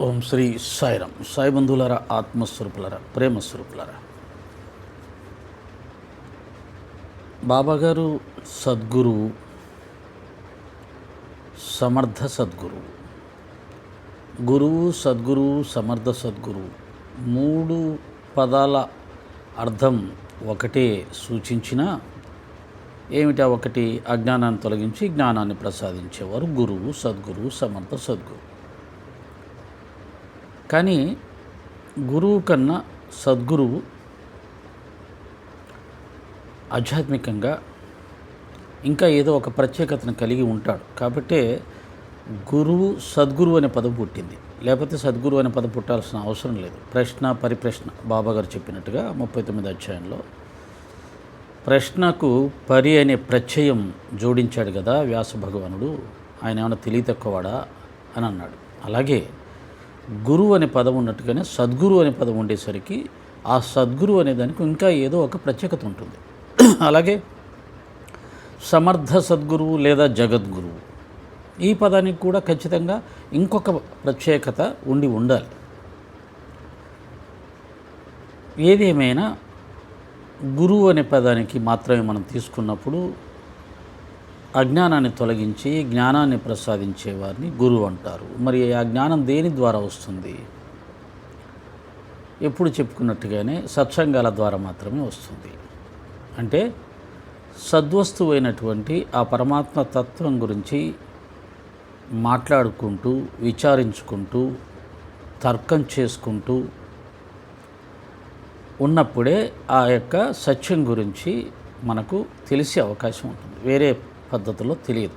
ఓం శ్రీ సాయిరామ్ సాయి బంధువులరా ఆత్మస్వరూపులరా ప్రేమస్వరూపులరా. బాబాగారు సద్గురువు సమర్థ సద్గురువు గురువు సద్గురువు సమర్థ సద్గురువు మూడు పదాల అర్థం ఒకటే సూచించిన ఏమిటా ఒకటి? అజ్ఞానాన్ని తొలగించి జ్ఞానాన్ని ప్రసాదించేవారు గురువు సద్గురువు సమర్థ సద్గురువు కానీ గురువు కన్నా సద్గురువు ఆధ్యాత్మికంగా ఇంకా ఏదో ఒక ప్రత్యేకతను కలిగి ఉంటాడు. కాబట్టే గురువు సద్గురువు అనే పదం పుట్టింది. లేకపోతే సద్గురువు అనే పదం పుట్టాల్సిన అవసరం లేదు. ప్రశ్న పరిప్రశ్న. బాబాగారు చెప్పినట్టుగా ముప్పై తొమ్మిది అధ్యాయంలో ప్రశ్నకు పరి అనే ప్రత్యయం జోడించాడు కదా వ్యాస భగవానుడు. ఆయన ఏమైనా తెలివి తక్కువవాడా? అని అన్నాడు. అలాగే గురువు అనే పదం ఉన్నట్టుగానే సద్గురు అనే పదం ఉండేసరికి ఆ సద్గురు అనే దానికి ఇంకా ఏదో ఒక ప్రత్యేకత ఉంటుంది. అలాగే సమర్థ సద్గురువు లేదా జగద్గురువు ఈ పదానికి కూడా ఖచ్చితంగా ఇంకొక ప్రత్యేకత ఉండి ఉండాలి. ఏదేమైనా గురువు అనే పదానికి మాత్రమే మనం తీసుకున్నప్పుడు అజ్ఞానాన్ని తొలగించి జ్ఞానాన్ని ప్రసాదించే వారిని గురువు అంటారు. మరి ఆ జ్ఞానం దేని ద్వారా వస్తుంది? ఎప్పుడు చెప్పుకున్నట్టుగానే సత్సంగాల ద్వారా మాత్రమే వస్తుంది. అంటే సద్వస్తువైనటువంటి ఆ పరమాత్మ తత్వం గురించి మాట్లాడుకుంటూ విచారించుకుంటూ తర్కం చేసుకుంటూ ఉన్నప్పుడే ఆ యొక్క సత్యం గురించి మనకు తెలిసే అవకాశం ఉంటుంది. వేరే పద్ధతిలో తెలియదు.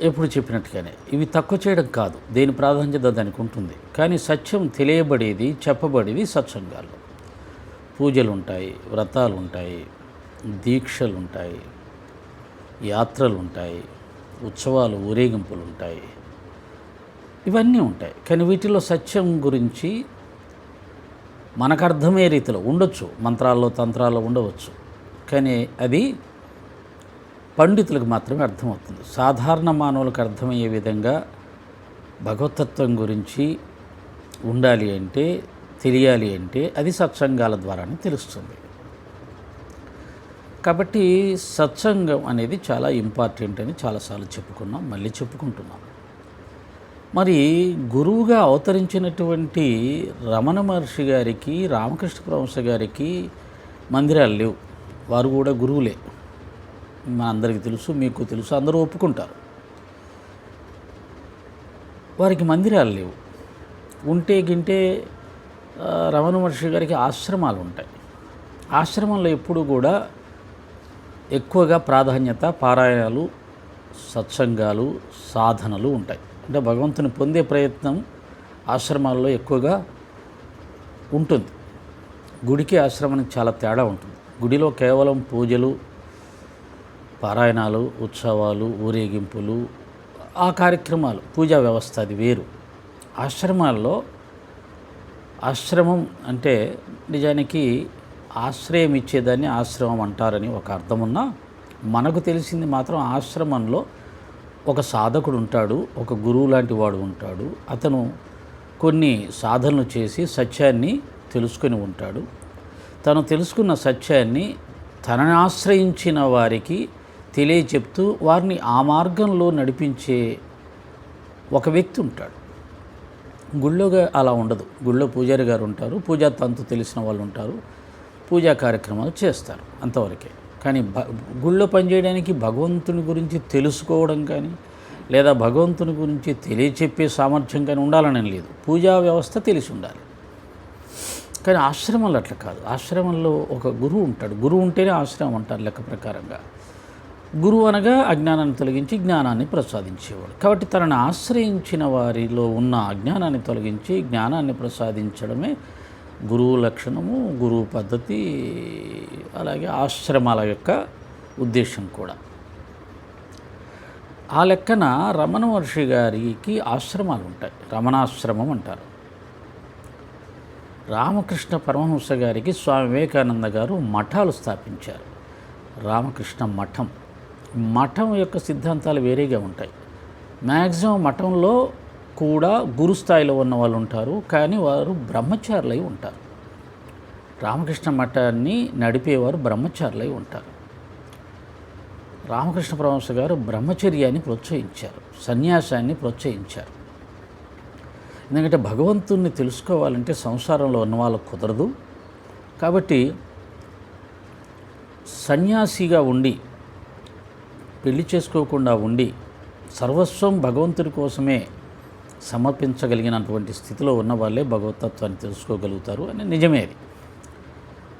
ఎప్పుడు చెప్పినట్టుగానే ఇవి తక్కువ చేయడం కాదు. దేని ప్రాధాన్యత దానికి ఉంటుంది. కానీ సత్యం తెలియబడేది చెప్పబడేది సత్సంగాల్లో. పూజలు ఉంటాయి వ్రతాలు ఉంటాయి దీక్షలు ఉంటాయి యాత్రలు ఉంటాయి ఉత్సవాలు ఊరేగింపులు ఉంటాయి ఇవన్నీ ఉంటాయి. కానీ వీటిలో సత్యం గురించి మనకు అర్థమయ్యే రీతిలో ఉండొచ్చు. మంత్రాల్లో తంత్రాల్లో ఉండవచ్చు. కానీ అది పండితులకు మాత్రమే అర్థమవుతుంది. సాధారణ మానవులకు అర్థమయ్యే విధంగా భగవతత్వం గురించి ఉండాలి అంటే తెలియాలి అంటే అది సత్సంగాల ద్వారానే తెలుస్తుంది. కాబట్టి సత్సంగం అనేది చాలా ఇంపార్టెంట్ అని చాలాసార్లు చెప్పుకున్నాం మళ్ళీ చెప్పుకుంటున్నాం. మరి గురువుగా అవతరించినటువంటి రమణ మహర్షి గారికి రామకృష్ణ పరమహంస గారికి మందిరాలు లేవు. వారు కూడా గురువులే. మనందరికీ తెలుసు మీకు తెలుసు అందరూ ఒప్పుకుంటారు. వారికి మందిరాలు లేవు. ఉంటే గింటే రమణ మహర్షి గారికి ఆశ్రమాలు ఉంటాయి. ఆశ్రమంలో ఎప్పుడు కూడా ఎక్కువగా ప్రాధాన్యత పారాయణాలు సత్సంగాలు సాధనలు ఉంటాయి. అంటే భగవంతుని పొందే ప్రయత్నం ఆశ్రమాల్లో ఎక్కువగా ఉంటుంది. గుడికి ఆశ్రమానికి చాలా తేడా ఉంటుంది. గుడిలో కేవలం పూజలు పారాయణాలు ఉత్సవాలు ఊరేగింపులు ఆ కార్యక్రమాలు పూజా వ్యవస్థ అది వేరు. ఆశ్రమాల్లో ఆశ్రమం అంటే నిజానికి ఆశ్రయం ఇచ్చేదాన్ని ఆశ్రమం అంటారని ఒక అర్థం ఉన్నా మనకు తెలిసింది మాత్రం ఆశ్రమంలో ఒక సాధకుడు ఉంటాడు ఒక గురువు లాంటి వాడు ఉంటాడు. అతను కొన్ని సాధనలు చేసి సత్యాన్ని తెలుసుకొని ఉంటాడు. తను తెలుసుకున్న సత్యాన్ని తనని ఆశ్రయించిన వారికి తెలియచెప్తూ వారిని ఆ మార్గంలో నడిపించే ఒక వ్యక్తి ఉంటాడు. గుళ్ళోగా అలా ఉండదు. గుళ్ళో పూజారి గారు ఉంటారు. పూజా తంతు తెలిసిన వాళ్ళు ఉంటారు. పూజా కార్యక్రమాలు చేస్తారు అంతవరకే. కానీ భ గుళ్ళో పనిచేయడానికి భగవంతుని గురించి తెలుసుకోవడం కానీ లేదా భగవంతుని గురించి తెలియచెప్పే సామర్థ్యం కానీ ఉండాలని లేదు. పూజా వ్యవస్థ తెలిసి ఉండాలి. కానీ ఆశ్రమంలో అట్లా కాదు. ఆశ్రమంలో ఒక గురువు ఉంటాడు. గురువు ఉంటేనే ఆశ్రమం అంటారు లెక్క ప్రకారంగా. గురువు అనగా అజ్ఞానాన్ని తొలగించి జ్ఞానాన్ని ప్రసాదించేవాడు. కాబట్టి తనను ఆశ్రయించిన వారిలో ఉన్న అజ్ఞానాన్ని తొలగించి జ్ఞానాన్ని ప్రసాదించడమే గురువు లక్షణము గురువు పద్ధతి అలాగే ఆశ్రమాల యొక్క ఉద్దేశం కూడా. ఆ లెక్కన రమణ మహర్షి గారికి ఆశ్రమాలు ఉంటాయి. రమణాశ్రమం అంటారు. రామకృష్ణ పరమహంస గారికి స్వామి వివేకానంద గారు మఠాలు స్థాపించారు. రామకృష్ణ మఠం. మఠం యొక్క సిద్ధాంతాలు వేరేగా ఉంటాయి. మ్యాక్సిమం మఠంలో కూడా గురుస్థాయిలో ఉన్న వాళ్ళు ఉంటారు కానీ వారు బ్రహ్మచారులై ఉంటారు. రామకృష్ణ మఠాన్ని నడిపేవారు బ్రహ్మచారులై ఉంటారు. రామకృష్ణ పరమహంస గారు బ్రహ్మచర్యాన్ని ప్రోత్సహించారు సన్యాసాన్ని ప్రోత్సహించారు. ఎందుకంటే భగవంతుణ్ణి తెలుసుకోవాలంటే సంసారంలో ఉన్న వాళ్ళకు కుదరదు. కాబట్టి సన్యాసిగా ఉండి పెళ్ళి చేసుకోకుండా ఉండి సర్వస్వం భగవంతుడి కోసమే సమర్పించగలిగినటువంటి స్థితిలో ఉన్న వాళ్ళే భగవతత్వాన్ని తెలుసుకోగలుగుతారు అని నిజమే అది.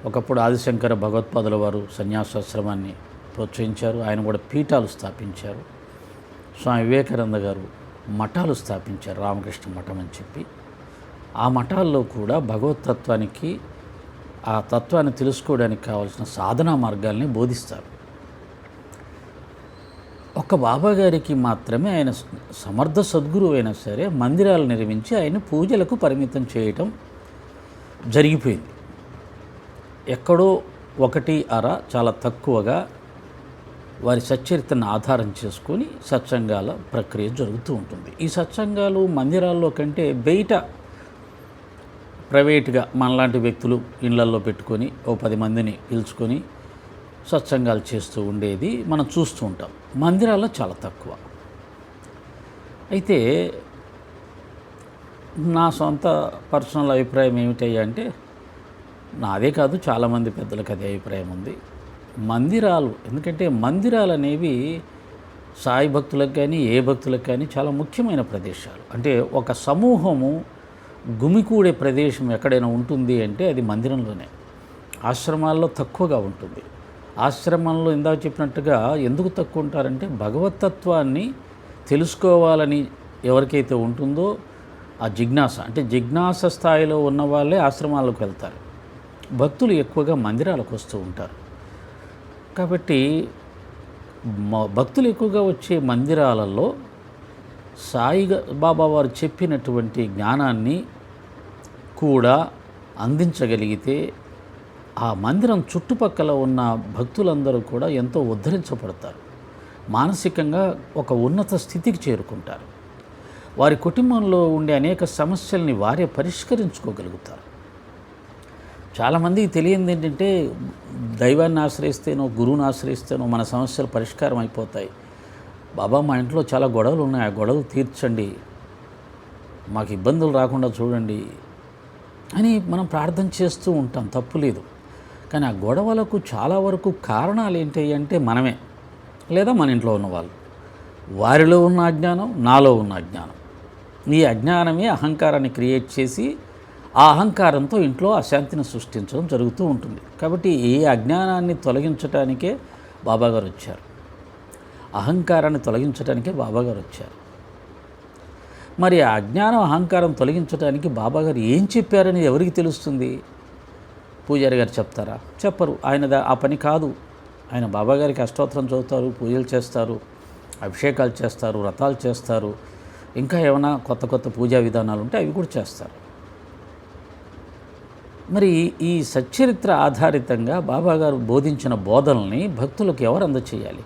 ఒకప్పుడు ఆదిశంకర భగవత్పాదుల వారు సన్యాసాశ్రమాన్ని ప్రోత్సహించారు. ఆయన కూడా పీఠాలు స్థాపించారు. స్వామి వివేకానంద గారు మఠాలు స్థాపించారు రామకృష్ణ మఠం అని చెప్పి. ఆ మఠాల్లో కూడా భగవతత్వానికి ఆ తత్వాన్ని తెలుసుకోవడానికి కావాల్సిన సాధనా మార్గాల్ని బోధిస్తారు. ఒక బాబా గారికి మాత్రమే ఆయన సమర్థ సద్గురువు అయినా సరే మందిరాలు నిర్మించి ఆయన పూజలకు పరిమితం చేయటం జరిగిపోయింది. ఎక్కడో ఒకటి అర చాలా తక్కువగా వారి సచ్చరిత్రను ఆధారం చేసుకొని సత్సంగాల ప్రక్రియ జరుగుతూ ఉంటుంది. ఈ సత్సంగాలు మందిరాల్లో కంటే బయట ప్రైవేట్గా మనలాంటి వ్యక్తులు ఇళ్ళల్లో పెట్టుకొని ఓ పది మందిని పిలుచుకొని సత్సంగాలు చేస్తూ ఉండేది మనం చూస్తూ ఉంటాం. మందిరాల్లో చాలా తక్కువ. అయితే నా సొంత పర్సనల్ అభిప్రాయం ఏమిటయ్యా అంటే నాదే కాదు చాలామంది పెద్దలకు అదే అభిప్రాయం ఉంది. మందిరాలు ఎందుకంటే మందిరాలు అనేవి సాయి భక్తులకు కానీ ఏ భక్తులకు కానీ చాలా ముఖ్యమైన ప్రదేశాలు. అంటే ఒక సమూహము గుమికూడే ప్రదేశం ఎక్కడైనా ఉంటుంది అంటే అది మందిరంలోనే. ఆశ్రమాల్లో తక్కువగా ఉంటుంది. ఆశ్రమంలో ఇందాక చెప్పినట్టుగా ఎందుకు తక్కువ ఉంటారంటే భగవతత్వాన్ని తెలుసుకోవాలని ఎవరికైతే ఉంటుందో ఆ జిజ్ఞాస అంటే జిజ్ఞాస స్థాయిలో ఉన్న వాళ్ళే ఆశ్రమాలకు వెళ్తారు. భక్తులు ఎక్కువగా మందిరాలకు వస్తూ ఉంటారు. కాబట్టి భక్తులు ఎక్కువగా వచ్చే మందిరాలలో సాయి బాబా వారు చెప్పినటువంటి జ్ఞానాన్ని కూడా అందించగలిగితే ఆ మందిరం చుట్టుపక్కల ఉన్న భక్తులందరూ కూడా ఎంతో ఉద్ధరించబడతారు. మానసికంగా ఒక ఉన్నత స్థితికి చేరుకుంటారు. వారి కుటుంబంలో ఉండే అనేక సమస్యల్ని వారే పరిష్కరించుకోగలుగుతారు. చాలామందికి తెలియంది ఏంటంటే దైవాన్ని ఆశ్రయిస్తేనో గురువుని ఆశ్రయిస్తేనో మన సమస్యలు పరిష్కారం అయిపోతాయి. బాబా మా ఇంట్లో చాలా గొడవలు ఉన్నాయి. ఆ గొడవలు తీర్చండి. మాకు ఇబ్బందులు రాకుండా చూడండి అని మనం ప్రార్థన చేస్తూ ఉంటాం. తప్పు లేదు. కానీ ఆ గొడవలకు చాలా వరకు కారణాలు ఏంటి అంటే మనమే లేదా మన ఇంట్లో ఉన్నవాళ్ళు వారిలో ఉన్న అజ్ఞానం నాలో ఉన్న అజ్ఞానం. ఈ అజ్ఞానమే అహంకారాన్ని క్రియేట్ చేసి ఆ అహంకారంతో ఇంట్లో అశాంతిని సృష్టించడం జరుగుతూ ఉంటుంది. కాబట్టి ఈ అజ్ఞానాన్ని తొలగించటానికే బాబాగారు వచ్చారు. అహంకారాన్ని తొలగించడానికే బాబాగారు వచ్చారు. మరి ఆ అజ్ఞానం అహంకారం తొలగించడానికి బాబాగారు ఏం చెప్పారని ఎవరికి తెలుస్తుంది? పూజారి గారు చెప్తారా? చెప్పరు. ఆయన ఆ పని కాదు. ఆయన బాబాగారికి అష్టోత్తరం చదువుతారు పూజలు చేస్తారు అభిషేకాలు చేస్తారు వ్రతాలు చేస్తారు. ఇంకా ఏమైనా కొత్త కొత్త పూజా విధానాలు ఉంటే అవి కూడా చేస్తారు. మరి ఈ సచ్చరిత్ర ఆధారితంగా బాబాగారు బోధించిన బోధనల్ని భక్తులకు ఎవరు అందచేయాలి?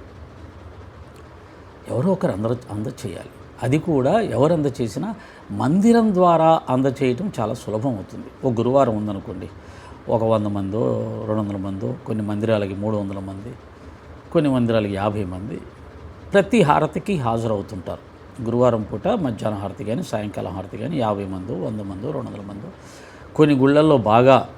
ఎవరో ఒకరు అంద అందచేయాలి. అది కూడా ఎవరు అందచేసినా మందిరం ద్వారా అందచేయటం చాలా సులభం అవుతుంది. ఒక గురువారం ఉందనుకోండి. ఒక వంద మందో రెండు వందల మందో కొన్ని మందిరాలకి మూడు వందల మంది కొన్ని మందిరాలకి యాభై మంది ప్రతి హారతికి హాజరవుతుంటారు. గురువారం పూట మధ్యాహ్నం హారతి కానీ సాయంకాలం హారతి కానీ యాభై మందో వంద మందో రెండు వందల మందో కొన్ని గుళ్ళల్లో బాగా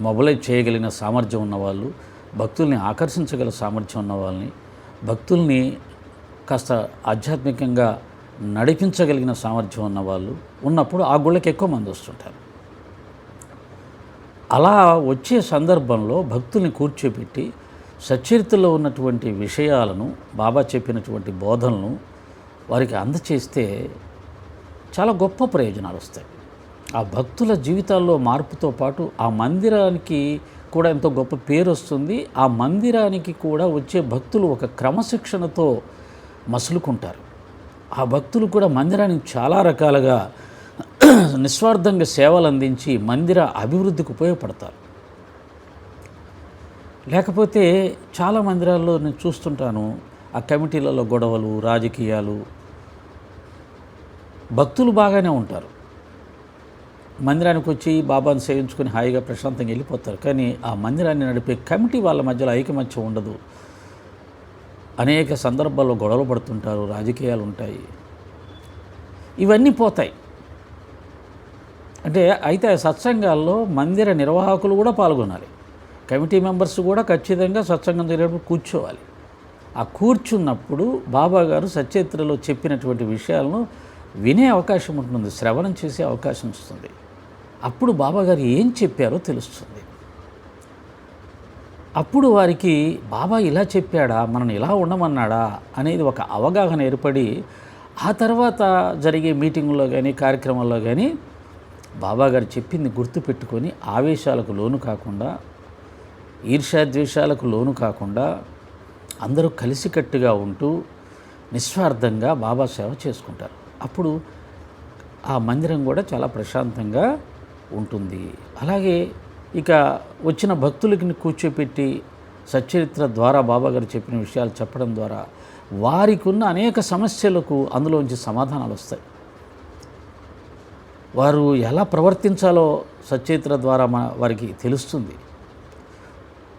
మొబలైజ్ చేయగలిగిన సామర్థ్యం ఉన్నవాళ్ళు భక్తుల్ని ఆకర్షించగల సామర్థ్యం ఉన్న వాళ్ళని భక్తుల్ని కాస్త ఆధ్యాత్మికంగా నడిపించగలిగిన సామర్థ్యం ఉన్న వాళ్ళు ఉన్నప్పుడు ఆ గుళ్ళకి ఎక్కువ మంది వస్తుంటారు. అలా వచ్చే సందర్భంలో భక్తుల్ని కూర్చోబెట్టి సచరిత్రలో ఉన్నటువంటి విషయాలను బాబా చెప్పినటువంటి బోధనలను వారికి అందచేస్తే చాలా గొప్ప ప్రయోజనాలు వస్తాయి. ఆ భక్తుల జీవితాల్లో మార్పుతో పాటు ఆ మందిరానికి కూడా ఎంతో గొప్ప పేరు వస్తుంది. ఆ మందిరానికి కూడా వచ్చే భక్తులు ఒక క్రమశిక్షణతో మసులుకుంటారు. ఆ భక్తులు కూడా మందిరానికి చాలా రకాలుగా నిస్వార్థంగా సేవలు అందించి మందిర అభివృద్ధికి ఉపయోగపడతారు. లేకపోతే చాలా మందిరాల్లో నేను చూస్తుంటాను ఆ కమిటీలలో గొడవలు రాజకీయాలు. భక్తులు బాగానే ఉంటారు. మందిరానికి వచ్చి బాబాను సేవించుకొని హాయిగా ప్రశాంతంగా వెళ్ళిపోతారు. కానీ ఆ మందిరాన్ని నడిపే కమిటీ వాళ్ళ మధ్యలో ఐకమత్యం ఉండదు. అనేక సందర్భాల్లో గొడవలు పడుతుంటారు రాజకీయాలు ఉంటాయి. ఇవన్నీ పోతాయి. అంటే అయితే సత్సంగాల్లో మందిర నిర్వాహకులు కూడా పాల్గొనాలి. కమిటీ మెంబర్స్ కూడా ఖచ్చితంగా సత్సంగం జరిగేటప్పుడు కూర్చోవాలి. ఆ కూర్చున్నప్పుడు బాబా గారు సచరిత్రలో చెప్పినటువంటి విషయాలను వినే అవకాశం ఉంటుంది శ్రవణం చేసే అవకాశం వస్తుంది. అప్పుడు బాబాగారు ఏం చెప్పారో తెలుస్తుంది. అప్పుడు వారికి బాబా ఇలా చెప్పాడా మనల్ని ఇలా ఉండమన్నాడా అనేది ఒక అవగాహన ఏర్పడి ఆ తర్వాత జరిగే మీటింగుల్లో కానీ కార్యక్రమాల్లో కానీ బాబాగారు చెప్పింది గుర్తుపెట్టుకొని ఆవేశాలకు లోను కాకుండా ఈర్ష్యాద్వేషాలకు లోను కాకుండా అందరూ కలిసికట్టుగా ఉంటూ నిస్వార్థంగా బాబా సేవ చేసుకుంటారు. అప్పుడు ఆ మందిరం కూడా చాలా ప్రశాంతంగా ఉంటుంది. అలాగే ఇక వచ్చిన భక్తులకి కూర్చోపెట్టి సచ్చరిత్ర ద్వారా బాబాగారు చెప్పిన విషయాలు చెప్పడం ద్వారా వారికి ఉన్న అనేక సమస్యలకు అందులోంచి సమాధానాలు వస్తాయి. వారు ఎలా ప్రవర్తించాలో సచరిత్ర ద్వారా మా వారికి తెలుస్తుంది.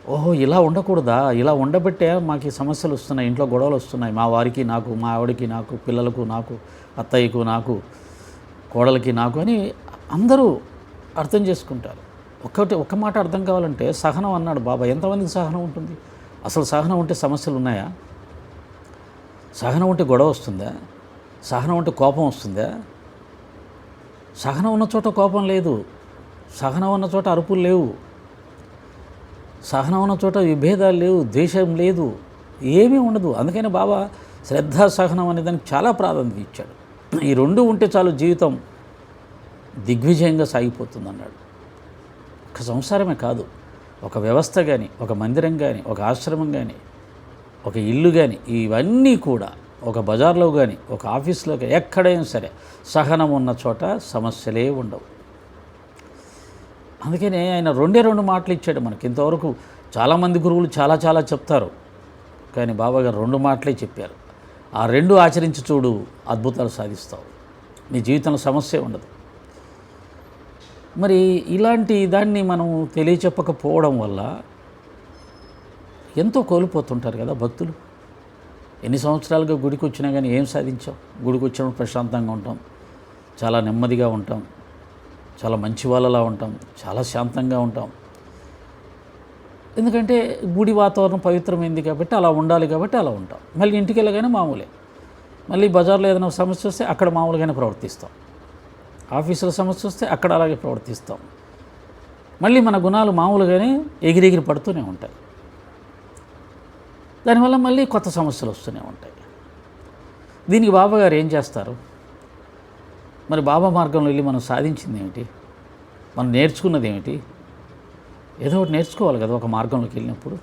ఓహో ఇలా ఉండకూడదా? ఇలా ఉండబట్టే మాకు సమస్యలు వస్తున్నాయి ఇంట్లో గొడవలు వస్తున్నాయి. మా వారికి నాకు మా ఆవిడకి నాకు పిల్లలకు నాకు అత్తయ్యకు నాకు కోడలికి నాకు అని అందరూ అర్థం చేసుకుంటారు. ఒక్కటి ఒక్క మాట అర్థం కావాలంటే సహనం అన్నాడు బాబా ఎంతమందికి సహనం ఉంటుంది? అసలు సహనం ఉంటే సమస్యలు ఉన్నాయా? సహనం ఉంటే గొడవ వస్తుందా? సహనం ఉంటే కోపం వస్తుందా? సహనం ఉన్న చోట కోపం లేదు. సహనం ఉన్న చోట అరుపులు లేవు. సహనం ఉన్న చోట విభేదాలు లేవు ద్వేషం లేదు ఏమీ ఉండదు. అందుకని బాబా శ్రద్ధ సహనం అనే దానికి చాలా ప్రాధాన్యత ఇచ్చాడు. ఈ రెండు ఉంటే చాలు జీవితం. దిగ్విజయంగా సాగిపోతుంది అన్నాడు ఒక సంసారమే కాదు. ఒక వ్యవస్థ కానీ ఒక మందిరం కానీ ఒక ఆశ్రమం కానీ ఒక ఇల్లు కానీ ఇవన్నీ కూడా ఒక బజార్లో కానీ ఒక ఆఫీస్లో కానీ ఎక్కడైనా సరే సహనం ఉన్న చోట సమస్యలే ఉండవు. అందుకనే ఆయన రెండే రెండు మాటలు ఇచ్చాడు మనకి. ఇంతవరకు చాలామంది గురువులు చాలా చాలా చెప్తారు. కానీ బాబాగారు రెండు మాటలే చెప్పారు. ఆ రెండు ఆచరించి చూడు అద్భుతాలు సాధిస్తావు. నీ జీవితంలో సమస్య ఉండదు. మరి ఇలాంటి దాన్ని మనం తెలియచెప్పకపోవడం వల్ల ఎంతో కోల్పోతుంటారు కదా భక్తులు. ఎన్ని సంవత్సరాలుగా గుడికి వచ్చినా కానీ ఏం సాధించాం? గుడికి వచ్చినప్పుడు ప్రశాంతంగా ఉంటాం. చాలా నెమ్మదిగా ఉంటాం. చాలా మంచి వాళ్ళలా ఉంటాం. చాలా శాంతంగా ఉంటాం. ఎందుకంటే గుడి వాతావరణం పవిత్రమైంది కాబట్టి అలా ఉండాలి కాబట్టి అలా ఉంటాం. మళ్ళీ ఇంటికి వెళ్ళగానే మామూలే. మళ్ళీ బజార్లో ఏదైనా సమస్య వస్తే అక్కడ మామూలుగానే ప్రవర్తిస్తాం. ఆఫీసుల సమస్య వస్తే అక్కడ అలాగే ప్రవర్తిస్తాం. మళ్ళీ మన గుణాలు మామూలుగానే ఎగిరెగిరి పడుతూనే ఉంటాయి. దానివల్ల మళ్ళీ కొత్త సమస్యలు వస్తూనే ఉంటాయి. దీనికి బాబా గారు ఏం చేస్తారు? మరి బాబా మార్గంలో వెళ్ళి మనం సాధించింది ఏమిటి? మనం నేర్చుకున్నది ఏమిటి? ఏదో ఒకటి నేర్చుకోవాలి కదా ఒక మార్గంలోకి వెళ్ళినప్పుడు.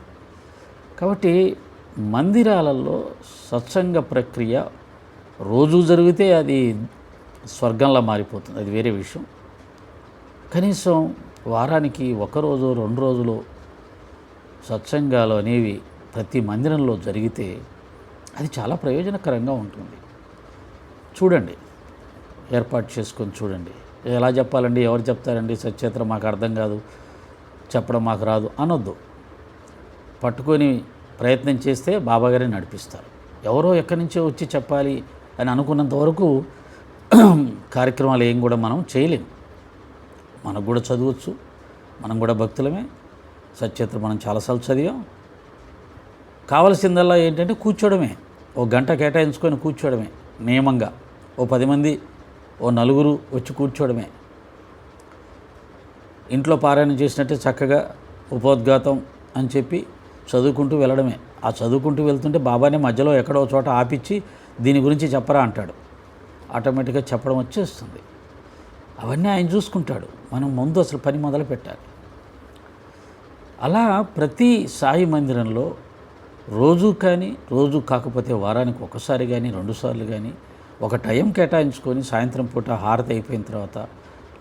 కాబట్టి మందిరాలలో సత్సంగ ప్రక్రియ రోజు జరిగితే అది స్వర్గంలా మారిపోతుంది. అది వేరే విషయం. కనీసం వారానికి ఒకరోజు రెండు రోజులు సత్సంగాలు అనేవి ప్రతి మందిరంలో జరిగితే అది చాలా ప్రయోజనకరంగా ఉంటుంది. చూడండి ఏర్పాటు చేసుకొని చూడండి. ఎలా చెప్పాలండి? ఎవరు చెప్తారండి? సచేత్ర మాకు అర్థం కాదు చెప్పడం మాకు రాదు అనొద్దు. పట్టుకొని ప్రయత్నం చేస్తే బాబాగారే నడిపిస్తారు. ఎవరో ఎక్కడి నుంచో వచ్చి చెప్పాలి అని అనుకున్నంత వరకు కార్యక్రమాలు ఏం కూడా మనం చేయలేం. మనకు కూడా చదవచ్చు. మనం కూడా భక్తులమే. సత్యేత్ర మనం చాలాసార్లు చదివాం. కావలసిందల్లా ఏంటంటే కూర్చోవడమే. ఓ గంట కేటాయించుకొని కూర్చోవడమే నియమంగా. ఓ పది మంది ఓ నలుగురు వచ్చి కూర్చోవడమే. ఇంట్లో పారాయణం చేసినట్టే చక్కగా ఉపోద్ఘాతం అని చెప్పి చదువుకుంటూ వెళ్ళడమే. ఆ చదువుకుంటూ వెళ్తుంటే బాబానే మధ్యలో ఎక్కడో చోట ఆపిచ్చి దీని గురించి చెప్పరా అంటాడు. ఆటోమేటిక్గా చెప్పడం వచ్చేస్తుంది. అవన్నీ ఆయన చూసుకుంటాడు. మనం ముందు అసలు పని మొదలు పెట్టాలి. అలా ప్రతి సాయి మందిరంలో రోజు కానీ రోజు కాకపోతే వారానికి ఒకసారి కానీ రెండుసార్లు కానీ ఒక టైం కేటాయించుకొని సాయంత్రం పూట హారతి అయిపోయిన తర్వాత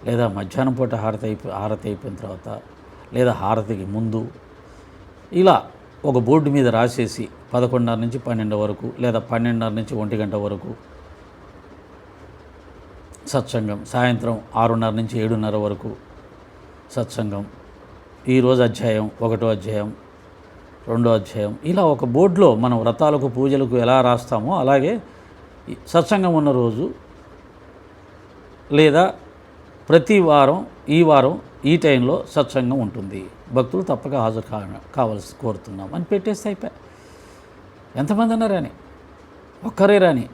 లేదా మధ్యాహ్నం పూట హారతి అయిపో హారతి అయిపోయిన తర్వాత లేదా హారతికి ముందు ఇలా ఒక బోర్డు మీద రాసేసి పదకొండున్నర నుంచి పన్నెండు వరకు లేదా పన్నెండున్నర నుంచి ఒంటి గంట వరకు సత్సంగం. సాయంత్రం ఆరున్నర నుంచి ఏడున్నర వరకు సత్సంగం. ఈరోజు అధ్యాయం ఒకటో అధ్యాయం రెండో అధ్యాయం. ఇలా ఒక బోర్డులో మనం వ్రతాలకు పూజలకు ఎలా రాస్తామో అలాగే సత్సంగం ఉన్న రోజు లేదా ప్రతి వారం ఈ వారం ఈ టైంలో సత్సంగం ఉంటుంది. భక్తులు తప్పక హాజరు కా కావాల్సి కోరుతున్నాం అని పెట్టేస్తే అయిపోయా. ఎంతమంది అన్నారని? ఒక్కరే రాని.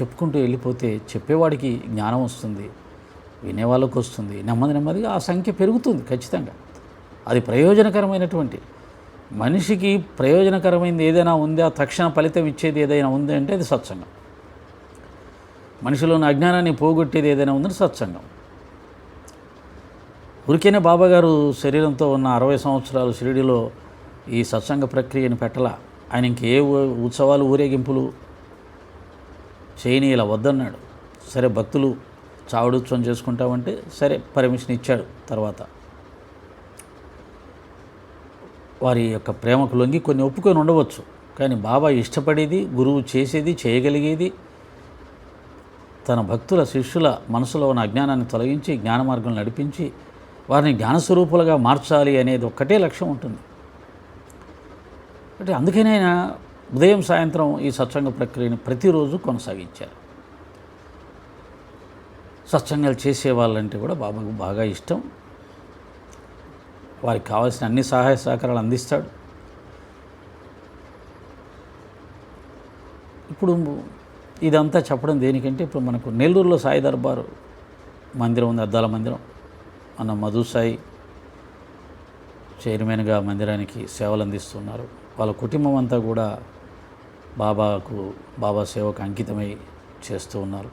చెప్పుకుంటూ వెళ్ళిపోతే చెప్పేవాడికి జ్ఞానం వస్తుంది వినేవాళ్ళకు వస్తుంది. నెమ్మది నెమ్మదిగా ఆ సంఖ్య పెరుగుతుంది ఖచ్చితంగా. అది ప్రయోజనకరమైనటువంటి. మనిషికి ప్రయోజనకరమైనది ఏదైనా ఉందా తక్షణ ఫలితం ఇచ్చేది ఏదైనా ఉంది అంటే అది సత్సంగం. మనిషిలోని అజ్ఞానాన్ని పోగొట్టేది ఏదైనా ఉందని సత్సంగం. ఊరికేనే బాబాగారు శరీరంతో ఉన్న అరవై సంవత్సరాలు షిరిడిలో ఈ సత్సంగ ప్రక్రియను పెట్టలా. ఆయన ఇంకే ఉత్సవాలు ఊరేగింపులు చేయని ఇలా వద్దన్నాడు. సరే భక్తులు చావుడుత్సవం చేసుకుంటామంటే సరే పర్మిషన్ ఇచ్చాడు తర్వాత. వారి యొక్క ప్రేమకు లొంగి కొన్ని ఒప్పుకొని ఉండవచ్చు. కానీ బాబా ఇష్టపడేది గురువు చేసేది చేయగలిగేది తన భక్తుల శిష్యుల మనసులో ఉన్న అజ్ఞానాన్ని తొలగించి జ్ఞాన మార్గం నడిపించి వారిని జ్ఞానస్వరూపులుగా మార్చాలి అనేది ఒక్కటే లక్ష్యం ఉంటుంది. అంటే అందుకనే ఆయన ఉదయం సాయంత్రం ఈ సత్సంగ ప్రక్రియను ప్రతిరోజు కొనసాగించారు. సత్సంగాలు చేసే వాళ్ళంటే కూడా బాబాకు బాగా ఇష్టం. వారికి కావాల్సిన అన్ని సహాయ సహకారాలు అందిస్తాడు. ఇప్పుడు ఇదంతా చెప్పడం దేనికంటే ఇప్పుడు మనకు నెల్లూరులో సాయి దర్బారు మందిరం ఉంది అద్దాల మందిరం. మన మధు సాయి చైర్మన్గా మందిరానికి సేవలు అందిస్తున్నారు. వాళ్ళ కుటుంబం అంతా కూడా బాబాకు బాబా సేవకు అంకితమై చేస్తూ ఉన్నారు.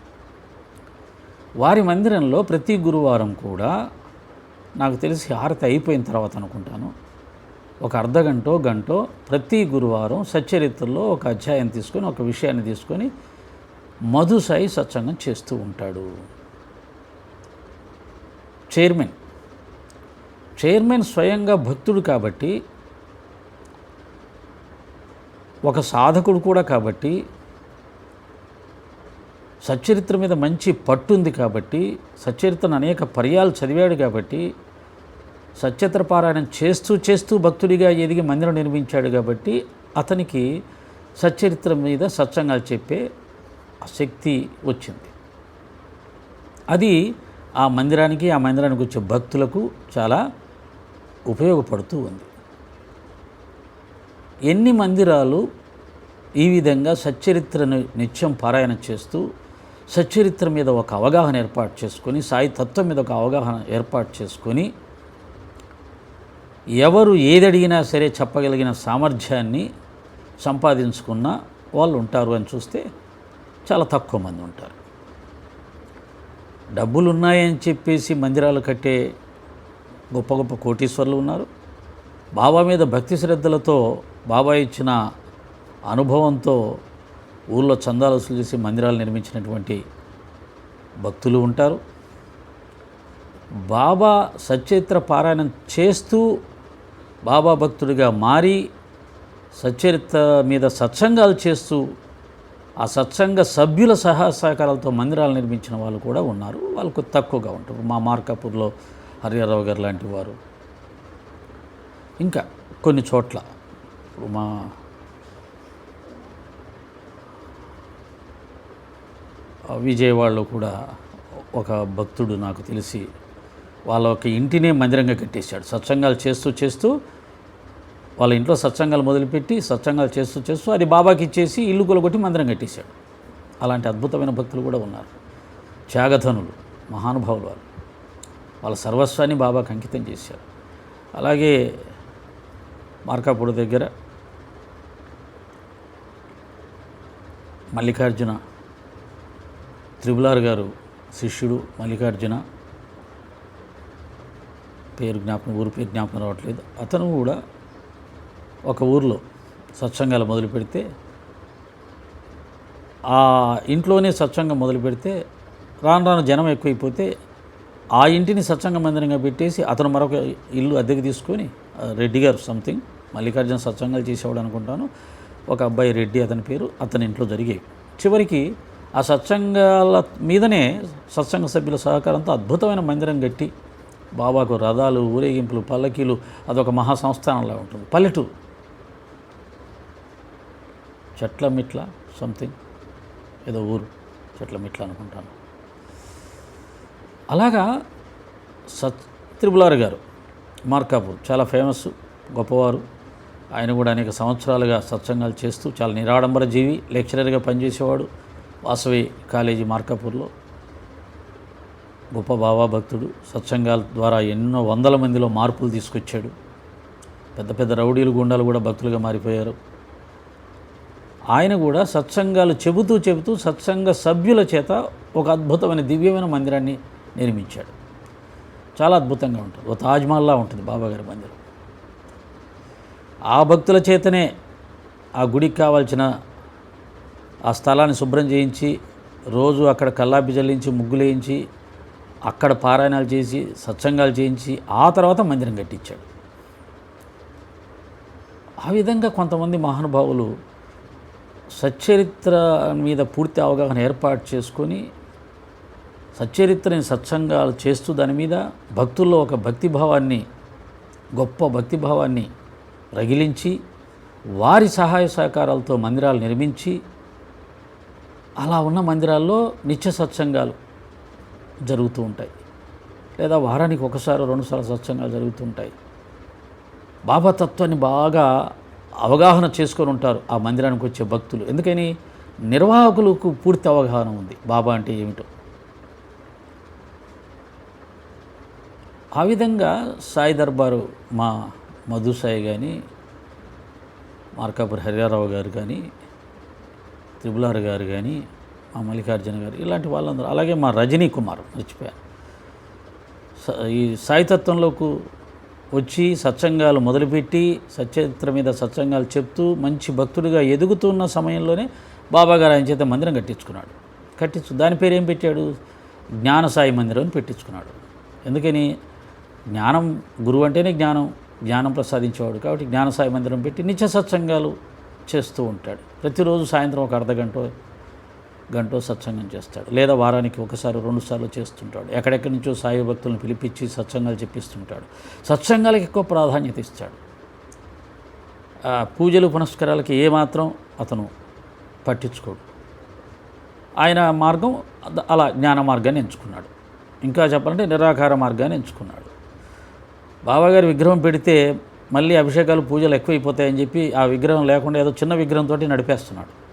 వారి మందిరంలో ప్రతి గురువారం కూడా నాకు తెలిసి హారతి అయిపోయిన తర్వాత అనుకుంటాను. ఒక అర్ధగంటో గంటో ప్రతి గురువారం సచ్చరిత్రలో ఒక అధ్యాయం తీసుకొని ఒక విషయాన్ని తీసుకొని మధుసాయి సత్సంగం చేస్తూ ఉంటాడు. చైర్మన్. చైర్మన్ స్వయంగా భక్తుడు కాబట్టి ఒక సాధకుడు కూడా కాబట్టి సచ్చరిత్ర మీద మంచి పట్టుంది కాబట్టి సచ్చరిత్రను అనేక పర్యాలు చదివాడు కాబట్టి సత్యత్ర పారాయణం చేస్తూ చేస్తూ భక్తుడిగా ఎదిగి మందిరం నిర్మించాడు కాబట్టి అతనికి సచ్చరిత్ర మీద సత్సంగాలు చెప్పే శక్తి వచ్చింది. అది ఆ మందిరానికి ఆ మందిరానికి వచ్చే భక్తులకు చాలా ఉపయోగపడుతూ ఉంది. ఎన్ని మందిరాలు ఈ విధంగా సచ్చరిత్రను నిత్యం పారాయణ చేస్తూ సచ్చరిత్ర మీద ఒక అవగాహన ఏర్పాటు చేసుకొని సాయి తత్వం మీద ఒక అవగాహన ఏర్పాటు చేసుకొని ఎవరు ఏది అడిగినా సరే చెప్పగలిగిన సామర్థ్యాన్ని సంపాదించుకున్న వాళ్ళు ఉంటారు అని చూస్తే చాలా తక్కువ మంది ఉంటారు. డబ్బులు ఉన్నాయని చెప్పేసి మందిరాలు కట్టే గొప్ప గొప్ప కోటీశ్వర్లు ఉన్నారు. బాబా మీద భక్తి శ్రద్ధలతో బాబా ఇచ్చిన అనుభవంతో ఊళ్ళో చందాలు వసూలు చేసి మందిరాలు నిర్మించినటువంటి భక్తులు ఉంటారు. బాబా సచరిత్ర పారాయణం చేస్తూ బాబా భక్తుడిగా మారి సచ్చరిత్ర మీద సత్సంగాలు చేస్తూ ఆ సత్సంగ సభ్యుల సహా సహకారాలతో మందిరాలు నిర్మించిన వాళ్ళు కూడా ఉన్నారు. వాళ్ళకు తక్కువగా ఉంటారు. మా మార్కాపూర్లో హరిహరావు గారు లాంటి వారు. ఇంకా కొన్ని చోట్ల ఇప్పుడు మా విజయవాడలో కూడా ఒక భక్తుడు నాకు తెలిసి వాళ్ళ ఒక ఇంటినే మందిరంగా కట్టేశాడు. సత్సంగాలు చేస్తూ చేస్తూ వాళ్ళ ఇంట్లో సత్సంగాలు మొదలుపెట్టి సత్సంగాలు చేస్తూ చేస్తూ అది బాబాకి ఇచ్చేసి ఇల్లు కొలగొట్టి మందిరం కట్టేశాడు. అలాంటి అద్భుతమైన భక్తులు కూడా ఉన్నారు. త్యాగధనులు మహానుభావులు వాళ్ళు. వాళ్ళ సర్వస్వాన్ని బాబాకి అంకితం చేశారు. అలాగే మార్కాపూడి దగ్గర మల్లికార్జున త్రిబులార్ గారు శిష్యుడు మల్లికార్జున. పేరు జ్ఞాపకం ఊరు పేరు జ్ఞాపకం రావట్లేదు. అతను కూడా ఒక ఊర్లో సత్సంగాలు మొదలు పెడితే ఆ ఇంట్లోనే సత్సంగం మొదలు పెడితే రాను రాను జనం ఎక్కువైపోతే ఆ ఇంటిని సత్సంగ మందిరంగా పెట్టేసి అతను మరొక ఇల్లు అద్దెకి తీసుకొని రెడ్డి గారు సంథింగ్ మల్లికార్జున సత్సంగాలు చేసేవాడు అనుకుంటాను. ఒక అబ్బాయి రెడ్డి అతని పేరు అతని ఇంట్లో జరిగేవి. చివరికి ఆ సత్సంగాల మీదనే సత్సంగ సభ్యుల సహకారంతో అద్భుతమైన మందిరం కట్టి బాబాకు రథాలు ఊరేగింపులు పల్లకీలు అదొక మహా సంస్థానంలా ఉంటుంది. పల్లెటూరు. చెట్ల మిట్ల సంథింగ్ ఏదో ఊరు చెట్ల మిట్ల అనుకుంటాను. అలాగా సత్ త్రిపులార్ గారు మార్కాపూర్ చాలా ఫేమస్ గొప్పవారు. ఆయన కూడా అనేక సంవత్సరాలుగా సత్సంగాలు చేస్తూ చాలా నిరాడంబర జీవి లెక్చరర్గా పనిచేసేవాడు వాసవి కాలేజీ మార్కాపూర్లో. గొప్ప బాబా భక్తుడు సత్సంగాల ద్వారా ఎన్నో వందల మందిలో మార్పులు తీసుకొచ్చాడు. పెద్ద పెద్ద రౌడీలు గుండాలు కూడా భక్తులుగా మారిపోయారు. ఆయన కూడా సత్సంగాలు చెబుతూ చెబుతూ సత్సంగ సభ్యుల చేత ఒక అద్భుతమైన దివ్యమైన మందిరాన్ని నిర్మించాడు. చాలా అద్భుతంగా ఉంటుంది. ఒక తాజ్మహల్లా ఉంటుంది బాబాగారి మందిరం. ఆ భక్తుల చేతనే ఆ గుడికి కావాల్సిన ఆ స్థలాన్ని శుభ్రం చేయించి రోజు అక్కడ కల్లాపి జల్లించి ముగ్గులు వేయించి అక్కడ పారాయణాలు చేసి సత్సంగాలు చేయించి ఆ తర్వాత మందిరం కట్టించాడు. ఆ విధంగా కొంతమంది మహానుభావులు సచ్చరిత్ర మీద పూర్తి అవగాహన ఏర్పాటు చేసుకొని సచ్చరిత్రని సత్సంగాలు చేస్తూ దాని మీద భక్తుల్లో ఒక భక్తిభావాన్ని గొప్ప భక్తిభావాన్ని రగిలించి వారి సహాయ సహకారాలతో మందిరాలు నిర్మించి అలా ఉన్న మందిరాల్లో నిత్య సత్సంగాలు జరుగుతూ ఉంటాయి. లేదా వారానికి ఒకసారి రెండుసార్లు సత్సంగాలు జరుగుతూ ఉంటాయి. బాబా తత్వాన్ని బాగా అవగాహన చేసుకొని ఉంటారు ఆ మందిరానికి వచ్చే భక్తులు. ఎందుకని? నిర్వాహకులకు పూర్తి అవగాహన ఉంది. బాబా అంటే ఏమిటో. ఆ విధంగా సాయి దర్బారు మా మధుసాయి కానీ మార్కాపురి హరిహారావు గారు కానీ త్రిబులార్ గారు కానీ మా మల్లికార్జున గారు ఇలాంటి వాళ్ళందరూ. అలాగే మా రజనీ కుమార్ మర్చిపోయాను. స- ఈ సాయితత్వంలోకి వచ్చి సత్సంగాలు మొదలుపెట్టి సచరిత్ర మీద సత్సంగాలు చెప్తూ మంచి భక్తుడిగా ఎదుగుతున్న సమయంలోనే బాబాగారు ఆయన చేత మందిరం కట్టించుకున్నాడు. కట్టించు దాని పేరు ఏం పెట్టాడు? జ్ఞాన సాయి మందిరం అని పెట్టించుకున్నాడు. ఎందుకని? జ్ఞానం గురువు అంటేనే జ్ఞానం. జ్ఞానం ప్రసాదించేవాడు కాబట్టి జ్ఞాన సాయి మందిరం పెట్టి నిత్య సత్సంగాలు చేస్తూ ఉంటాడు. ప్రతిరోజు సాయంత్రం ఒక అర్ధ గంట గంటో సత్సంగం చేస్తాడు. లేదా వారానికి ఒకసారి రెండు సార్లు చేస్తుంటాడు. ఎక్కడెక్కడి నుంచో సాయి భక్తులను పిలిపించి సత్సంగాలు చెప్పిస్తుంటాడు. సత్సంగాలకు ఎక్కువ ప్రాధాన్యత ఇస్తాడు. ఆ పూజలు పునస్కారాలకి ఏమాత్రం అతను పట్టించుకోడు. ఆయన మార్గం అలా జ్ఞాన మార్గాన్ని ఎంచుకున్నాడు. ఇంకా చెప్పాలంటే నిరాకార మార్గాన్ని ఎంచుకున్నాడు. బాబాగారి విగ్రహం పెడితే మళ్ళీ అభిషేకాలు పూజలు ఎక్కువైపోతాయని చెప్పి ఆ విగ్రహం లేకుండా ఏదో చిన్న విగ్రహంతో నడిపేస్తున్నాడు.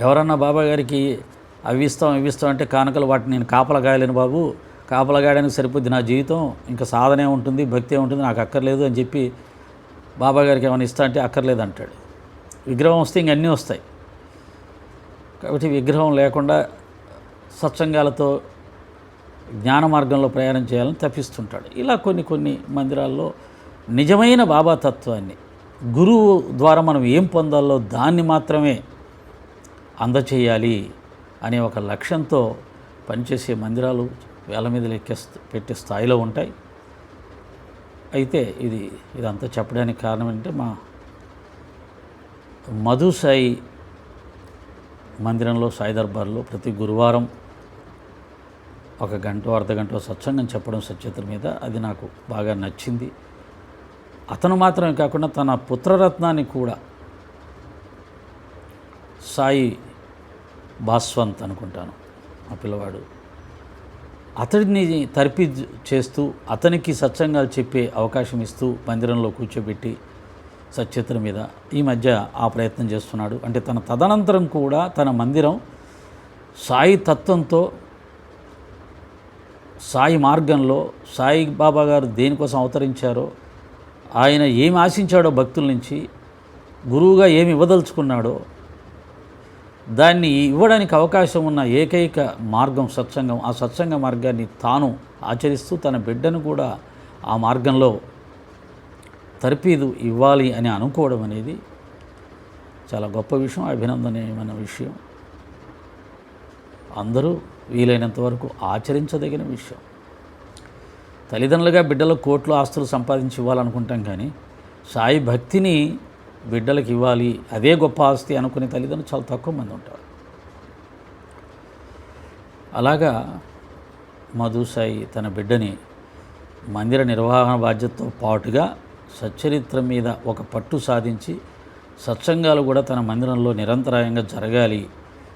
ఎవరన్నా బాబా గారికి అవి ఇస్తాం ఇవి ఇస్తాం అంటే కానుకలు వాటిని నేను కాపలగాయలేను బాబు కాపలగాయడానికి సరిపోద్ది నా జీవితం ఇంకా సాధనే ఉంటుంది భక్తి ఉంటుంది నాకు అక్కర్లేదు అని చెప్పి బాబా గారికి ఏమైనా ఇస్తా అంటే అక్కర్లేదు అంటాడు. విగ్రహం వస్తే ఇంకన్నీ వస్తాయి. కాబట్టి విగ్రహం లేకుండా సత్సంగాలతో జ్ఞాన మార్గంలో ప్రయాణం చేయాలని తప్పిస్తుంటాడు ఇలా కొన్ని కొన్ని మందిరాల్లో నిజమైన బాబా తత్వాన్ని గురువు ద్వారా మనం ఏం పొందాలో దాన్ని మాత్రమే అందచేయాలి అనే ఒక లక్ష్యంతో పనిచేసే మందిరాలు వేల మీద లెక్కే పెట్టే స్థాయిలో ఉంటాయి. అయితే ఇది ఇదంతా చెప్పడానికి కారణం ఏంటంటే మా మధు సాయి మందిరంలో సాయి దర్బార్లో ప్రతి గురువారం ఒక గంట అర్ధ గంట సత్సంగం చెప్పడం సత్యత మీద అది నాకు బాగా నచ్చింది. అతను మాత్రమే కాకుండా తన పుత్రరత్నాన్ని కూడా సాయి భాస్వంత్ అనుకుంటాను ఆ పిల్లవాడు. అతడిని తరిపి చేస్తూ అతనికి సత్సంగాలు చెప్పే అవకాశం ఇస్తూ మందిరంలో కూర్చోబెట్టి సత్యత్ర మీద ఈ మధ్య ఆ ప్రయత్నం చేస్తున్నాడు. అంటే తన తదనంతరం కూడా తన మందిరం సాయి తత్వంతో సాయి మార్గంలో సాయి బాబా గారు దేనికోసం అవతరించారో ఆయన ఏమి ఆశించాడో భక్తుల నుంచి గురువుగా ఏమి ఇవ్వదలుచుకున్నాడో దాన్ని ఇవ్వడానికి అవకాశం ఉన్న ఏకైక మార్గం సత్సంగం. ఆ సత్సంగ మార్గాన్ని తాను ఆచరిస్తూ తన బిడ్డను కూడా ఆ మార్గంలో తర్పీదు ఇవ్వాలి అని అనుకోవడం అనేది చాలా గొప్ప విషయం అభినందనీయమైన విషయం. అందరూ వీలైనంత వరకు ఆచరించదగిన విషయం. తల్లిదండ్రులుగా బిడ్డలకు కోట్లు ఆస్తులు సంపాదించి ఇవ్వాలనుకుంటాం కానీ సాయి భక్తిని బిడ్డలకు ఇవ్వాలి అదే గొప్ప ఆస్తి అనుకునే తల్లిదండ్రులు చాలా తక్కువ మంది ఉంటారు. అలాగా మధుసాయి తన బిడ్డని మందిర నిర్వహణ బాధ్యతతో పాటుగా సచ్చరిత్ర మీద ఒక పట్టు సాధించి సత్సంగాలు కూడా తన మందిరంలో నిరంతరాయంగా జరగాలి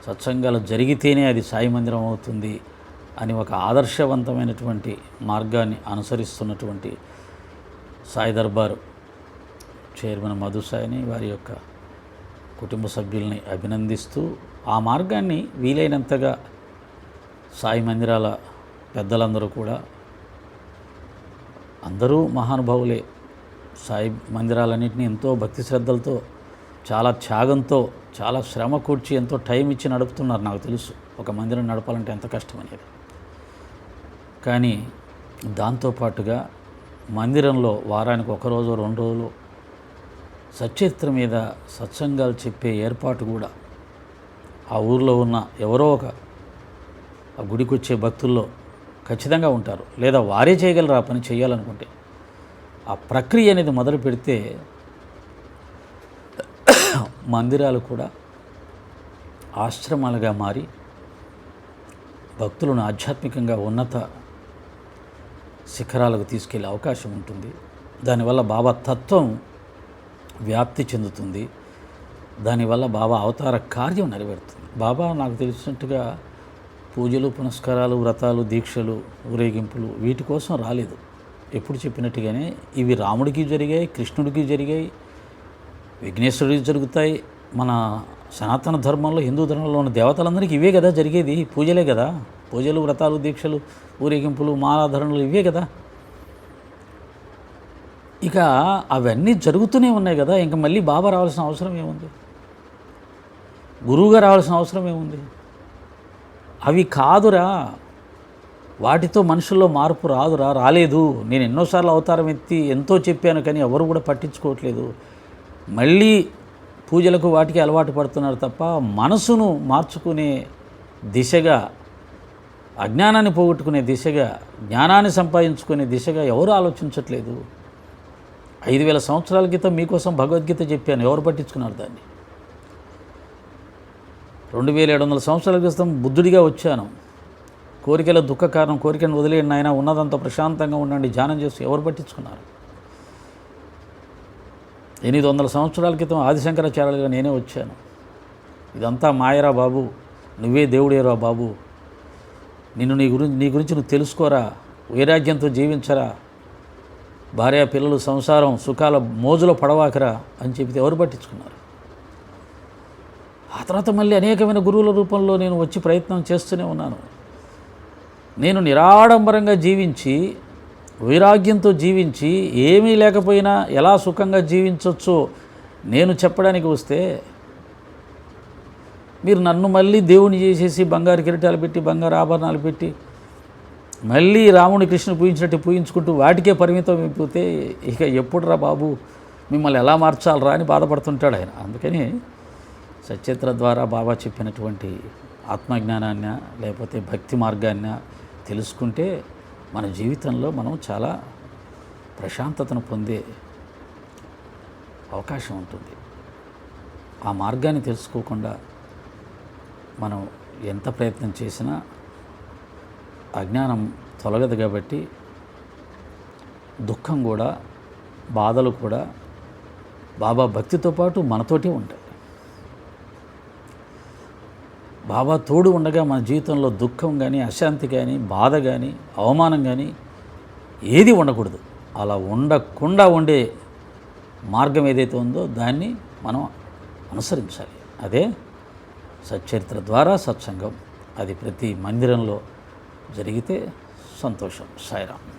సత్సంగాలు జరిగితేనే అది సాయి మందిరం అవుతుంది అని ఒక ఆదర్శవంతమైనటువంటి మార్గాన్ని అనుసరిస్తున్నటువంటి సాయి దర్బారు చైర్మన్ మధుసాయిని వారి యొక్క కుటుంబ సభ్యుల్ని అభినందిస్తూ ఆ మార్గాన్ని వీలైనంతగా సాయి మందిరాల పెద్దలందరూ కూడా అందరూ మహానుభావులే. సాయి మందిరాలన్నింటినీ ఎంతో భక్తి శ్రద్ధలతో చాలా త్యాగంతో చాలా శ్రమ కూర్చి ఎంతో టైం ఇచ్చి నడుపుతున్నారు నాకు తెలుసు. ఒక మందిరం నడపాలంటే ఎంత కష్టం అనేది. కానీ దాంతోపాటుగా మందిరంలో వారానికి ఒక రోజు రెండు రోజులు సచరిత్ర మీద సత్సంగాలు చెప్పే ఏర్పాటు కూడా ఆ ఊర్లో ఉన్న ఎవరో ఒక ఆ గుడికి వచ్చే భక్తుల్లో ఖచ్చితంగా ఉంటారు. లేదా వారే చేయగలరు ఆ పని చేయాలనుకుంటే. ఆ ప్రక్రియ అనేది మొదలు పెడితే మందిరాలు కూడా ఆశ్రమాలుగా మారి భక్తులను ఆధ్యాత్మికంగా ఉన్నత శిఖరాలకు తీసుకెళ్ళే అవకాశం ఉంటుంది. దానివల్ల బాబా తత్వం వ్యాప్తి చెందుతుంది. దానివల్ల బాబా అవతార కార్యం నెరవేరుతుంది. బాబా నాకు తెలిసినట్టుగా పూజలు పునస్కారాలు వ్రతాలు దీక్షలు ఊరేగింపులు వీటి కోసం రాలేదు. ఎప్పుడు చెప్పినట్టుగానే ఇవి రాముడికి జరిగాయి కృష్ణుడికి జరిగాయి విఘ్నేశ్వరుడికి జరుగుతాయి. మన సనాతన ధర్మంలో హిందూ ధర్మంలో ఉన్న దేవతలందరికీ ఇవే కదా జరిగేది. పూజలే కదా. పూజలు వ్రతాలు దీక్షలు ఊరేగింపులు మాలాధరణలు ఇవే కదా. ఇక అవన్నీ జరుగుతూనే ఉన్నాయి కదా. ఇంకా మళ్ళీ బాబా రావాల్సిన అవసరం ఏముంది? గురువుగా రావాల్సిన అవసరం ఏముంది? అవి కాదురా. వాటితో మనుషుల్లో మార్పు రాదురా. రాలేదు. నేను ఎన్నోసార్లు అవతారం ఎత్తి ఎంతో చెప్పాను కానీ ఎవరు కూడా పట్టించుకోవట్లేదు. మళ్ళీ పూజలకు వాటికి అలవాటు పడుతున్నారు తప్ప మనసును మార్చుకునే దిశగా అజ్ఞానాన్ని పోగొట్టుకునే దిశగా జ్ఞానాన్ని సంపాదించుకునే దిశగా ఎవరు ఆలోచించట్లేదు. ఐదు వేల సంవత్సరాల క్రితం మీకోసం భగవద్గీత చెప్పాను ఎవరు పట్టించుకున్నారు దాన్ని? రెండు వేల ఏడు వందల సంవత్సరాల క్రితం బుద్ధుడిగా వచ్చాను. కోరికల దుఃఖ కారణం కోరికను వదిలేయండి ఆయన ఉన్నదంతా ప్రశాంతంగా ఉండండి ధ్యానం చేసి ఎవరు పట్టించుకున్నారు? ఎనిమిది వందల సంవత్సరాల క్రితం ఆదిశంకరాచార్యులుగా నేనే వచ్చాను. ఇదంతా మాయరా బాబు నువ్వే దేవుడేరా బాబు. నిన్ను నీ గురించి నీ గురించి నువ్వు తెలుసుకోరా వైరాగ్యంతో జీవించరా భార్య పిల్లలు సంసారం సుఖాల మోజులో పడవాకరా అని చెబితే ఎవరు పట్టించుకున్నారు? ఆ తర్వాత మళ్ళీ అనేకమైన గురువుల రూపంలో నేను వచ్చి ప్రయత్నం చేస్తూనే ఉన్నాను. నేను నిరాడంబరంగా జీవించి వైరాగ్యంతో జీవించి ఏమీ లేకపోయినా ఎలా సుఖంగా జీవించవచ్చో నేను చెప్పడానికి వస్తే మీరు నన్ను మళ్ళీ దేవుని చేసేసి బంగారు కిరీటాలు పెట్టి బంగారు ఆభరణాలు పెట్టి మళ్ళీ రాముని కృష్ణ పూజించినట్టు పూజించుకుంటూ వాటికే పరిమితం అయిపోతే ఇక ఎప్పుడురా బాబు? మిమ్మల్ని ఎలా మార్చాలరా అని బాధపడుతుంటాడు ఆయన. అందుకని సచిత్ర ద్వారా బాబా చెప్పినటువంటి ఆత్మజ్ఞానాన్ని లేకపోతే భక్తి మార్గాన్ని తెలుసుకుంటే మన జీవితంలో మనం చాలా ప్రశాంతతను పొందే అవకాశం ఉంటుంది. ఆ మార్గాన్ని తెలుసుకోకుండా మనం ఎంత ప్రయత్నం చేసినా అజ్ఞానం తొలగదు కాబట్టి దుఃఖం కూడా బాధలు కూడా బాబా భక్తితో పాటు మనతోటే ఉంటాయి. బాబా తోడు ఉండగా మన జీవితంలో దుఃఖం కానీ అశాంతి కానీ బాధ కానీ అవమానం కానీ ఏది ఉండకూడదు. అలా ఉండకుండా ఉండే మార్గం ఏదైతే ఉందో దాన్ని మనం అనుసరించాలి. అదే సచ్చరిత్ర ద్వారా సత్సంగం. అది ప్రతి మందిరంలో జరిగితే సంతోషం. సాయిరామ్.